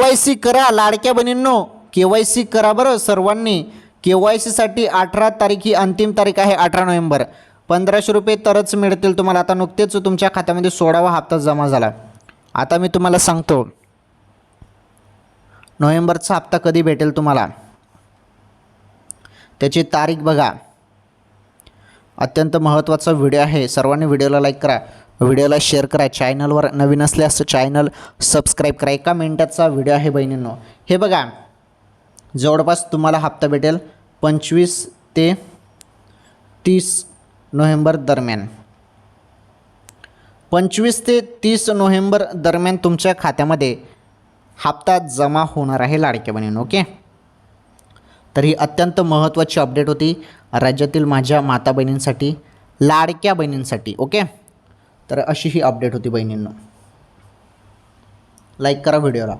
Y C करा लाडक्या बहिणींनो. के Y C करा बरं सर्वांनी. के वाय सीसाठी अठरा तारीख ही अंतिम तारीख आहे अठरा नोव्हेंबर. पंधराशे रुपये तरच मिळतील तुम्हाला. आता नुकतेच तुमच्या खात्यामध्ये सोळावा हप्ता जमा झाला. आता मी तुम्हाला सांगतो. नोव्हेंबरचा हप्ता कधी भेटेल तुम्हाला? त्याची तारीख बघा. अत्यंत महत्त्वाचा व्हिडिओ आहे. सर्वांनी व्हिडिओला लाईक करा. व्हिडिओला शेअर करा. चॅनलवर नवीन असल्यास चॅनल सबस्क्राईब करा. एका मिनटाचा व्हिडिओ आहे बहिणींनो. हे बघा. जवळपास तुम्हाला हप्ता भेटेल पंचवीस ते तीस नोव्हेंबर दरम्यान. पंचवीस ते तीस नोव्हेंबर दरम्यान तुमच्या खात्यामध्ये हप्ता जमा होणार आहे लाडक्या बहिणीनं ओके? तर ही अत्यंत महत्त्वाची अपडेट होती राज्यातील माझ्या माता बहिणींसाठी लाडक्या बहिणींसाठी ओके? तर अशी ही अपडेट होती बहिणींनो. लाईक करा व्हिडिओला